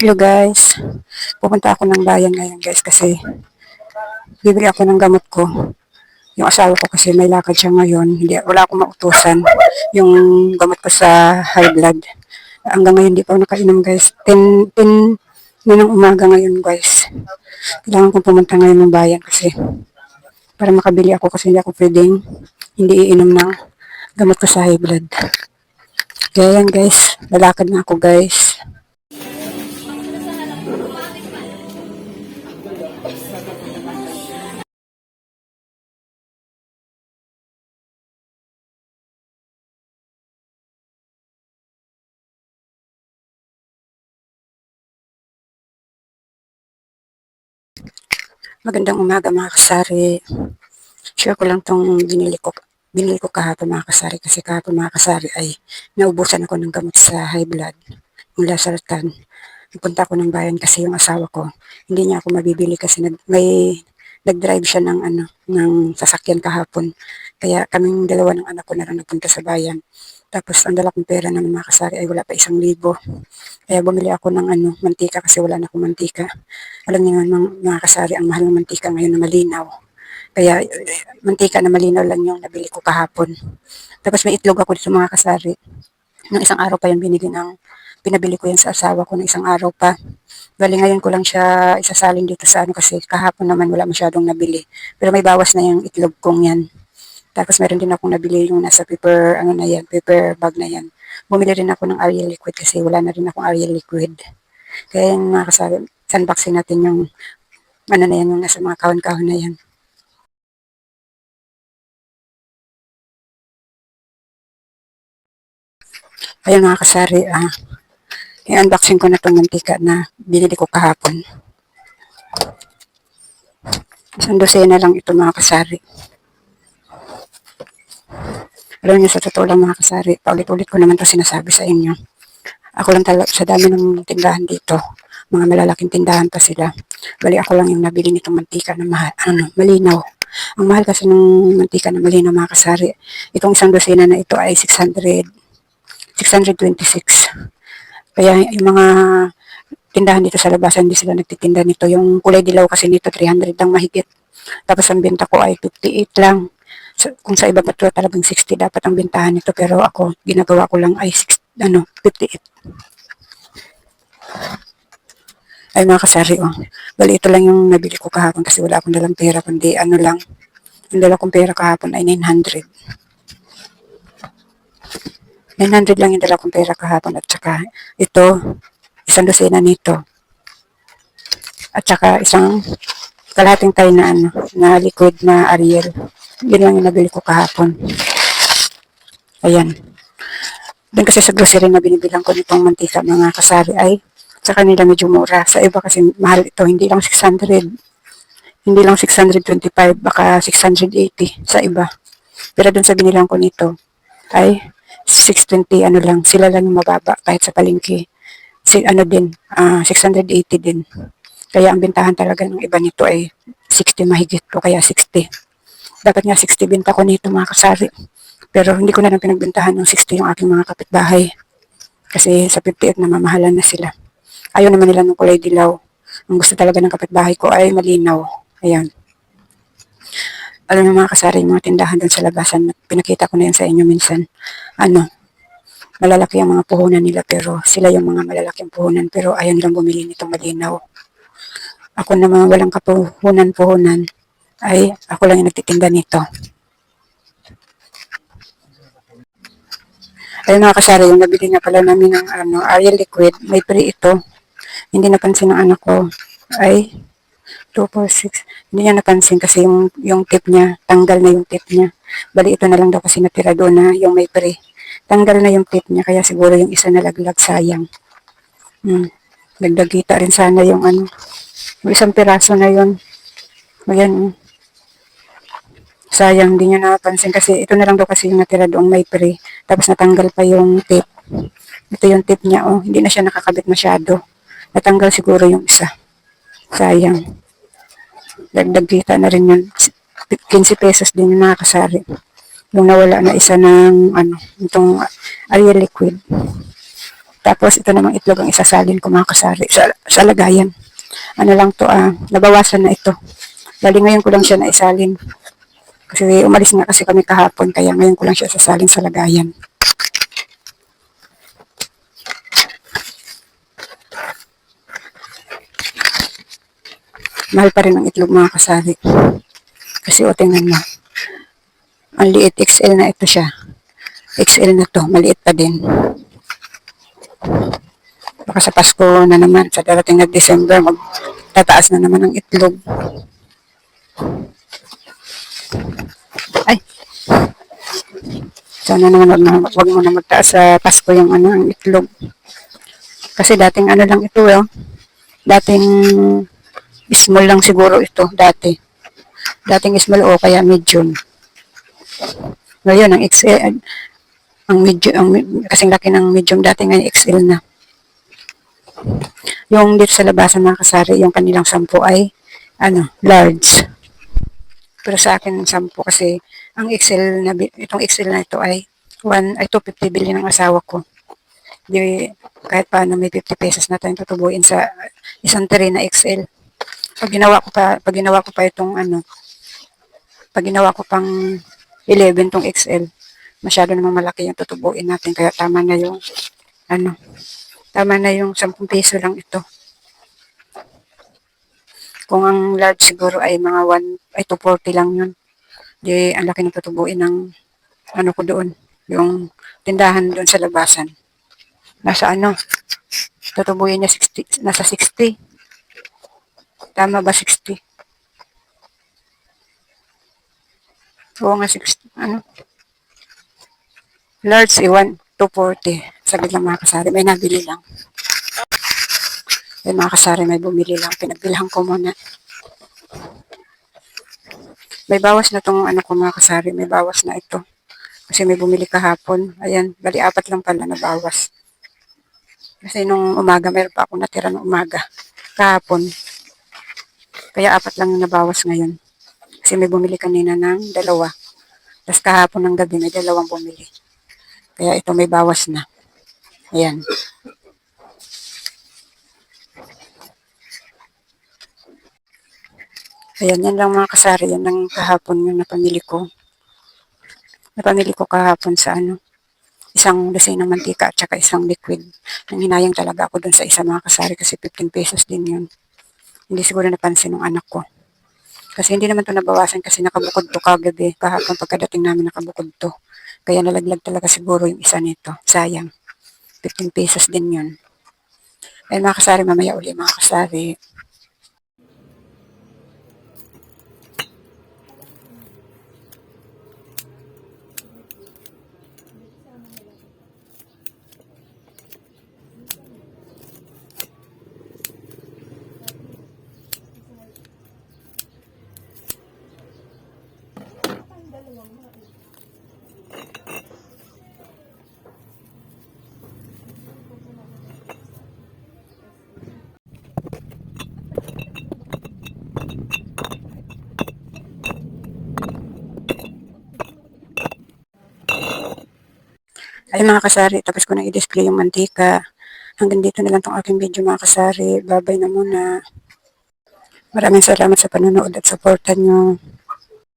Hello guys, pupunta ako ng bayan ngayon guys kasi bibili ako ng gamot ko. Yung asawa ko kasi may lakad siya ngayon, hindi, wala akong mautusan. Yung gamot ko sa high blood. Hanggang ngayon hindi pa ako nakainom guys. 10, 10 na ng umaga ngayon guys. Kailangan kong pumunta ngayon ng bayan kasi para makabili ako kasi hindi ako pwedeng hindi iinom ng gamot ko sa high blood. Kaya yan guys, lalakad na ako guys. Magandang umaga mga kasari. Share ko lang tong binili ko binili ko kahapon mga kasari kasi kahapon mga kasari ay naubusan ako ng gamot sa high blood mula sa Lasartan. Nagpunta ako ng bayan kasi yung asawa ko hindi niya ako mabibili kasi nag, may nag-drive siya ng ano ng sasakyan kahapon. Kaya kaming dalawa ng anak ko na lang nagpunta sa bayan. Tapos ang dala kong pera naman mga kasari ay wala pa isang libo. Kaya bumili ako ng ano, mantika kasi wala na akong mantika. Alam niyo naman mga, kasari, ang mahal ng mantika ngayon na malinaw. Kaya mantika na malinaw lang yung nabili ko kahapon. Tapos may itlog ako dito mga kasari. Nung isang araw pa yan binili ng, pinabili ko yan sa asawa ko ng isang araw pa. Bali ngayon ko lang siya isasalin dito sa ano kasi kahapon naman wala masyadong nabili. Pero may bawas na yung itlog kong yan. Tapos meron din akong nabili yung nasa paper, ano na yan, paper bag na yan. Bumili rin ako ng Ariel liquid kasi wala na rin akong Ariel liquid. Kaya yung mga kasabi, sandboxin natin yung ano na yan, yung nasa mga kahon-kahon na yan. Ayun mga kasari, ah, i-unboxing ko na itong mantika na binili ko kahapon. Isang dosena lang ito mga kasari. Alam niyo, sa totoo lang mga kasari, paulit-ulit ko naman to sinasabi sa inyo. Ako lang talaga, sa dami ng tindahan dito, mga malalaking tindahan pa sila. Bali ako lang yung nabili nitong mantika na mahal, ano, malinaw. Ang mahal kasi ng mantika na malinaw mga kasari. Itong isang dosena na ito ay 600, 626. Kaya yung mga tindahan dito sa labasan, hindi sila nagtitinda nito. Yung kulay dilaw kasi nito, 300 lang mahigit. Tapos ang benta ko ay 58 lang. So, kung sa iba pa ito, talagang 60 dapat ang bentahan nito. Pero ako, ginagawa ko lang ay 6, ano, 58. Ay mga kasari, oh. Bali, ito lang yung nabili ko kahapon kasi wala akong dalang pera, kundi ano lang. Ang dala kong pera kahapon ay 900. 900 lang yung dala kong pera kahapon at saka ito, isang dosena nito. At saka isang kalahating tayo na ano, na liquid na Ariel. Yun lang yung nabili ko kahapon. Ayan. Doon kasi sa grocery na binibilang ko nitong mantika mga kasari ay sa kanila medyo mura. Sa iba kasi mahal ito, hindi lang 600. Hindi lang 625, baka 680 sa iba. Pero doon sa binilang ko nito ay 620 ano lang, sila lang yung mababa kahit sa palengke. Si, ano din, ah 680 din. Kaya ang bentahan talaga ng iba nito ay 60 mahigit o kaya 60. Dapat nga 60 benta ko nito mga kasari. Pero hindi ko na lang pinagbentahan ng 60 yung aking mga kapitbahay. Kasi sa 58 na mamahalan na sila. Ayaw naman nila ng kulay dilaw. Ang gusto talaga ng kapitbahay ko ay malinaw. Ayan. Alam mo mga kasari, mga tindahan doon sa labasan, pinakita ko na yan sa inyo minsan. Ano, malalaki ang mga puhunan nila pero sila yung mga malalaking puhunan pero ayaw nilang bumili nitong malinaw. Ako na mga walang kapuhunan-puhunan ay ako lang yung nagtitinda nito. Ayun mga kasari, yung nabili na pala namin ng ano, Ariel Liquid, may pre ito. Hindi napansin ng anak ko. Ay, 2, 4, 6. Hindi niya napansin kasi yung, yung tip niya, tanggal na yung tip niya. Bali ito na lang daw kasi natira doon na yung may pre. Tanggal na yung tip niya, kaya siguro yung isa nalaglag sayang. Hmm. Dagdag kita rin sana yung ano, yung isang piraso na yun. Ayan, sayang, hindi niya napansin kasi ito na lang daw kasi yung natira doong may pre. Tapos natanggal pa yung tip. Ito yung tip niya, oh. Hindi na siya nakakabit masyado. Natanggal siguro yung isa. Sayang. Dagdag na rin yun. 15 pesos din yung nakakasari. Yung nawala na isa ng, ano, itong Ariel Liquid. Tapos ito namang itlog ang isasalin ko mga kasari sa, sa lagayan. Ano lang to ah, nabawasan na ito. Bali ngayon ko lang siya naisalin. Kasi umalis nga kasi kami kahapon kaya ngayon ko lang siya sasalin sa lagayan. Mahal pa rin ang itlog mga kasari. Kasi o tingnan mo. Ang liit XL na ito siya. XL na to, maliit pa din. Baka sa Pasko na naman, sa darating na December, magtataas na naman ang itlog. Ay! Sana naman wag, na, wag mo na magtaas sa Pasko yung ano, ang itlog. Kasi dating ano lang ito, eh. Dating small lang siguro ito, dati. Dating small o kaya medium. Ngayon, ang XL, ang medium, ang, kasing laki ng medium dati ngayon XL na. Yung dito sa labasan ng kasari, yung kanilang sampo ay, ano, large. Pero sa akin, sampo kasi, ang XL na, itong XL na ito ay, one, ay 250 bilhin ng asawa ko. Di, kahit paano may 50 pesos na tayong tutubuin sa isang tray na XL. Pag ginawa ko pa, pag ginawa ko pa itong ano, pag ginawa ko pang 11 tong XL, masyado namang malaki yung tutubuin natin. Kaya tama na yung, ano, tama na yung 10 peso lang ito. Kung ang large siguro ay mga 1, ay 240 lang yun. Di, ang laki ng tutubuin ng, ano ko doon, yung tindahan doon sa labasan. Nasa ano, tutubuin niya 60, nasa 60. Tama ba 60? Oo nga, 60. Ano? Large, iwan. 240. Saglit lang mga kasari. May nabili lang. May mga kasari, may bumili lang. Pinagbilhan ko muna. May bawas na tong ano ko mga kasari. May bawas na ito. Kasi may bumili kahapon. Ayan, bali apat lang pala na bawas. Kasi nung umaga, meron pa ako natira nung umaga. Kahapon. Kaya apat lang yung nabawas ngayon. Kasi may bumili kanina ng dalawa. Tapos kahapon ng gabi, may dalawang bumili. Kaya ito may bawas na. Ayan. Ayan, yan lang mga kasari. Yan lang kahapon yung napamili ko. Napamili ko kahapon sa ano, isang dosen ng mantika at saka isang liquid. Nang hinayang talaga ako dun sa isa mga kasari kasi 15 pesos din yun. Hindi siguro napansin ng anak ko. Kasi hindi naman to nabawasan kasi nakabukod to kagabi. Kahapon pagkadating namin nakabukod to. Kaya nalaglag talaga siguro yung isa nito. Sayang. 15 pesos din yun. Ay mga kasari, mamaya uli mga kasari. Ay mga kasari, tapos ko na i-display yung mantika. Hanggang dito na lang tong aking video mga kasari. Babay na muna. Maraming salamat sa panonood at supportan nyo.